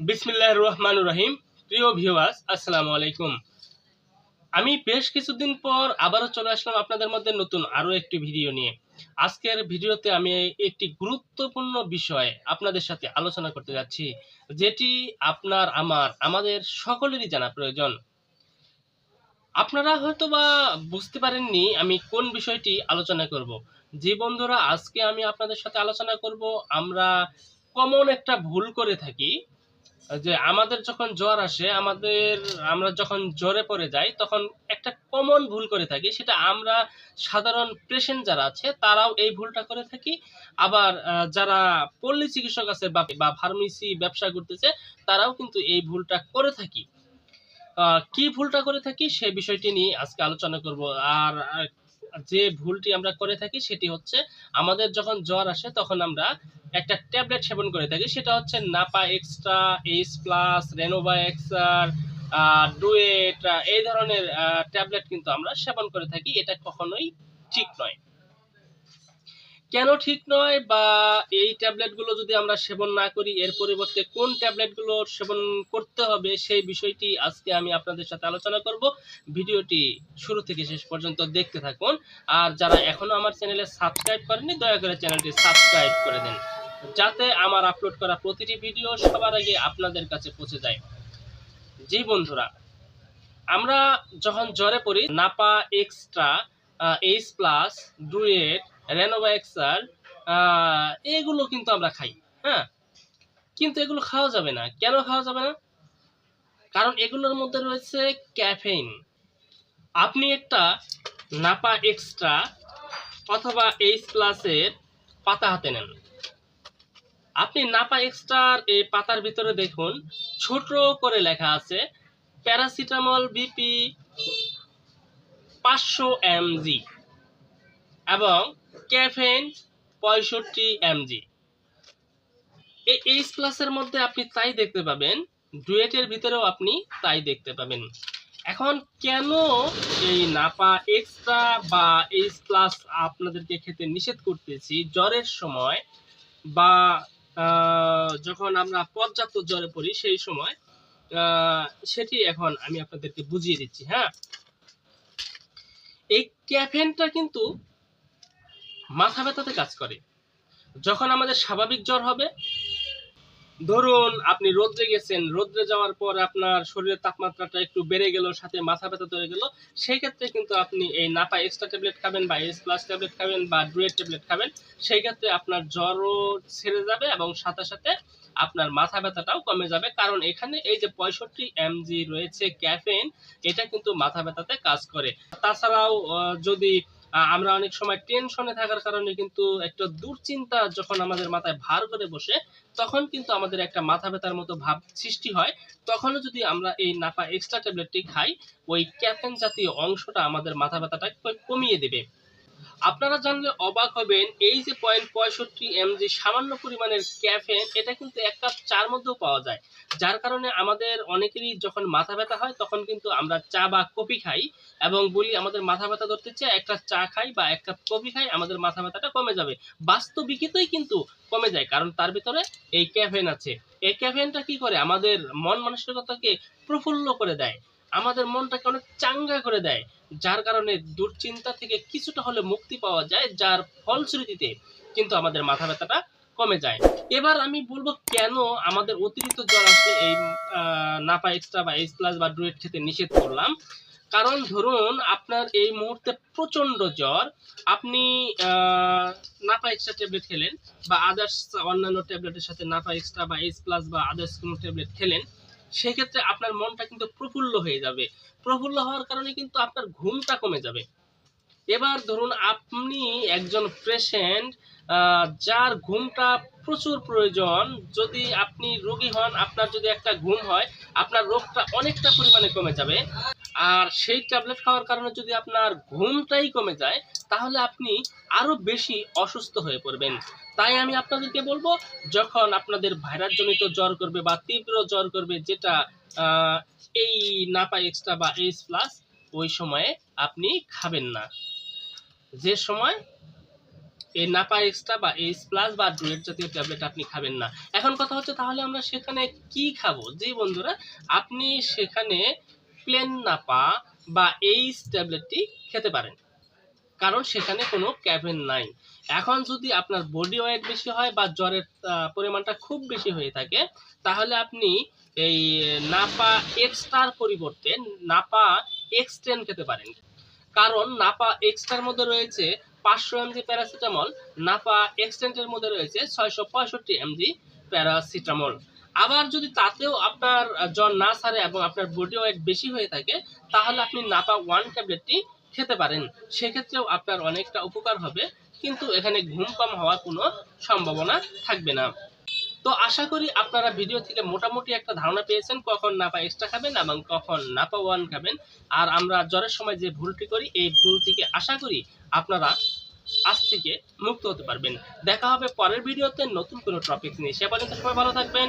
বিসমিল্লাহ রহমান রহিম। প্রিয় ভিউয়ার্স আসসালামু আলাইকুম। আমি বেশ কিছুদিন পর আবারও চলে আসলাম আপনাদের মধ্যে নতুন আরও একটি ভিডিও নিয়ে। আজকের ভিডিওতে আমি একটি গুরুত্বপূর্ণ বিষয় আপনাদের সাথে আলোচনা করতে যাচ্ছি, যেটি আপনার, আমার, আমাদের সকলেরই জানা প্রয়োজন। আপনারা হয়তো বা বুঝতে পারেননি আমি কোন বিষয়টি আলোচনা করব। যে বন্ধুরা, আজকে আমি আপনাদের সাথে আলোচনা করব, আমরা কমন একটা ভুল করে থাকি যে আমাদের যখন জ্বর আসে, আমাদের, আমরা যখন জ্বরে পড়ে যাই, তখন একটা কমন ভুল করে থাকি। সেটা আমরা সাধারণ পেশেন্ট যারা আছে, তারাও এই ভুলটা করে থাকি। আবার যারা পল্লী চিকিৎসক আছে বা ফার্মেসি ব্যবসা করতেছে, তারাও কিন্তু এই ভুলটা করে থাকি। কি ভুলটা করে থাকি, সে বিষয়টি নিয়ে আজকে আলোচনা করব। আর যে ভুলটি আমরা করে থাকি, সেটি হচ্ছে, আমাদের যখন জ্বর আসে, তখন আমরা একটা ট্যাবলেট সেবন করে থাকি, সেটা হচ্ছে Napa extra, H plus, Renova XR duet এই ধরনের ট্যাবলেট কিন্তু আমরা সেবন করে থাকি, এটা কখনোই ঠিক নয়। কেন ঠিক নয় বা এই ট্যাবলেটগুলো যদি আমরা সেবন না করি, এর পরিবর্তে কোন ট্যাবলেটগুলো সেবন করতে হবে, সেই বিষয়টি আজকে আমি আপনাদের সাথে আলোচনা করব। ভিডিওটি শুরু থেকে শেষ পর্যন্ত দেখতে থাকুন। আর যারা এখনও আমার চ্যানেলে সাবস্ক্রাইব করেনি দয়া করে চ্যানেলটি সাবস্ক্রাইব করে দেন। যাতে আমার আপলোড করা প্রতিটি ভিডিও সবার আগে আপনাদের কাছে পৌঁছে যায়। জি বন্ধুরা, আমরা যখন জ্বরে পড়ি Napa extra H plus duet Renova XR এগুলো কিন্তু আমরা খাই হ্যাঁ? কিন্তু এগুলো খাওয়া যাবে না। কেন খাওয়া যাবে না? কারণ এগুলোর মধ্যে রয়েছে ক্যাফেইন আপনি একটা নাপা এক্সট্রা অথবা এইচ প্লাসের পাতা হাতে নেন। আপনি নাপা এক্সট্রার এই পাতার ভিতরে দেখুন ছোট করে লেখা আছে, প্যারাসিটামল বিপি পাঁচশো এমজি এবং ক্যাফেন পঁয়ষট্টি এমজি। এই এইচ প্লাসের মধ্যে আপনি তাই দেখতে পাবেন, ডুয়েটের ভিতরেও আপনি তাই দেখতে পাবেন। এখন কেন এই নাপা এক্সট্রা বা এইচ প্লাস আপনাদেরকে খেতে নিষেধ করতেছি? জ্বরের সময় বা যখন আমরা পর্যাপ্ত জ্বরে পড়ি, সেই সময় সেটি এখন আমি আপনাদেরকে বুঝিয়ে দিচ্ছি হ্যাঁ? এই ক্যাফেনটা কিন্তু মাথা ব্যথাতে কাজ করে। যখন আমাদের স্বাভাবিক জ্বর হবে ধরুন আপনি রোদ্রে গেছেন, রোদ্রে যাওয়ার পর আপনার শরীরের তাপমাত্রাটা একটু বেড়ে গেল, সাথে মাথা ব্যথা ধরে গেল, সেই ক্ষেত্রে কিন্তু আপনি এই নাপা এক্সট্রা ট্যাবলেট খাবেন বা এস প্লাস ট্যাবলেট খাবেন বা ড্রুয়েট ট্যাবলেট খাবেন, সেই ক্ষেত্রে আপনার জ্বরও ছেড়ে যাবে এবং সাথে সাথে আপনার মাথা ব্যথাটাও কমে যাবে। কারণ এখানে এই যে পঁয়ষট্টি এমজি রয়েছে ক্যাফেন এটা কিন্তু মাথা ব্যথাতে কাজ করে। তাছাড়াও যদি আমরা অনেক সময় টেনশনে থাকার কারণে কিন্তু একটা দুশ্চিন্তা যখন আমাদের মাথায় ভার করে বসে, তখন কিন্তু আমাদের একটা মাথা ব্যথার মতো ভাব সৃষ্টি হয়। তখনও যদি আমরা এই নাপা এক্সট্রা ট্যাবলেটটি খাই, ওই ক্যাফেন জাতীয় অংশটা আমাদের মাথা ব্যথাটা কমিয়ে দেবে। আপনারা জানলে অবাক হবেন, এই যে পয়েন্ট পঁয়ষট্টি এমজি সামান্য পরিমাণের ক্যাফেন এটা কিন্তু এক কাপ চার মধ্যেও পাওয়া যায়। যার কারণে আমাদের অনেকেরই যখন মাথা ব্যথা হয়, তখন কিন্তু আমরা চা বা কফি খাই এবং বলি, আমাদের মাথা ব্যথা ধরতে চাই একটা চা খাই বা এক কাপ কফি খাই, আমাদের মাথা ব্যথাটা কমে যাবে। বাস্তবিকতই কিন্তু কমে যায়, কারণ তার ভিতরে এই ক্যাফেন আছে। এই ক্যাফেনটা কি করে? আমাদের মন মানসিকতাকে প্রফুল্ল করে দেয়। আমাদের মনটাকে অনেক চাঙ্গা করে দেয়। যার কারণে দুশ্চিন্তা থেকে কিছুটা হলে মুক্তি পাওয়া যায়, যার ফলশ্রুতিতে কিন্তু আমাদের মাথা ব্যথাটা কমে যায়। এবার আমি বলব কেন আমাদের অতিরিক্ত জ্বর আসলে এই নাপা এক্সট্রা বা এইচ প্লাস বা ডুয়েট খেতে নিষেধ করলাম। কারণ ধরুন আপনার এই মুহূর্তে প্রচণ্ড জ্বর, আপনি নাপা এক্সট্রা ট্যাবলেট খেলেন বা আদার্স অন্যান্য ট্যাবলেটের সাথে নাপা এক্সট্রা বা এইচ প্লাস বা আদার্স কোনো ট্যাবলেট খেলেন সেক্ষেত্রে আপনার মনটা কিন্তু প্রফুল্ল হয়ে যাবে। প্রফুল্ল হওয়ার কারণে কিন্তু আপনার ঘুমটা কমে যাবে। এবার ধরুন আপনি একজন পেশেন্ট যার ঘুমটা প্রচুর প্রয়োজন। যদি আপনি রোগী হন, আপনার যদি একটা ঘুম হয়, আপনার রোগটা অনেকটা পরিমাণে কমে যাবে। আর সেই ট্যাবলেট খাওয়ার কারণে যদি আপনার ঘুমটাই কমে যায়, তাহলে আপনি আরও বেশি অসুস্থ হয়ে পড়বেন। তাই আমি আপনাদেরকে বলব, যখন আপনাদের ভাইরাস জনিত জ্বর করবে বা তীব্র জ্বর করবে, যেটা এই নাপা এক্সট্রা বা এইচ প্লাস, ওই সময়ে আপনি খাবেন না। যে সময় এই নাপা এক্সট্রা বা এইচ প্লাস বা ডুয়েট জাতীয় ট্যাবলেট আপনি খাবেন না। এখন কথা হচ্ছে তাহলে আমরা সেখানে কি খাব? যে বন্ধুরা, আপনি সেখানে প্লেন নাপা বা এইচ ট্যাবলেটটি খেতে পারেন। কারণ সেখানে কোনো ক্যাফেন নাই। এখন যদি আপনার বডি ওয়েট বেশি হয় বা জ্বরের পরিমাণটা খুব বেশি হয়ে থাকে, তাহলে আপনি এই নাপা এক্সট্রার পরিবর্তে নাপা এক্সটেন খেতে পারেন। কারণ নাপা এক্সট্রার মধ্যে রয়েছে পাঁচশো এমজি প্যারাসিটামল, নাপা এক্সটেন্টের মধ্যে রয়েছে ছয়শো পঁয়ষট্টি এমজি প্যারাসিটামল। আবার যদি তাতেও আপনার জ্বর না সারে এবং আপনার বডি ওয়েট বেশি হয়ে থাকে, তাহলে আপনি নাপা ওয়ান ট্যাবলেটটি খেতে পারেন। সেক্ষেত্রেও আপনার অনেকটা উপকার হবে, কিন্তু এখানে ঘুম কম হওয়ার কোনো সম্ভাবনা থাকবে না। তো আশা করি আপনারা ভিডিও থেকে মোটামুটি একটা ধারণা পেয়েছেন, কখন নাপা এক্সট্রা খাবেন এবং কখন নাপা ওয়ান খাবেন। আর আমরা জ্বরের সময় যে ভুলটি করি, এই ভুল থেকে আশা করি আপনারা আজ থেকে মুক্ত হতে পারবেন। দেখা হবে পরের ভিডিওতে নতুন কোনো টপিক নিয়ে। সে পর্যন্ত সবাই ভালো থাকবেন।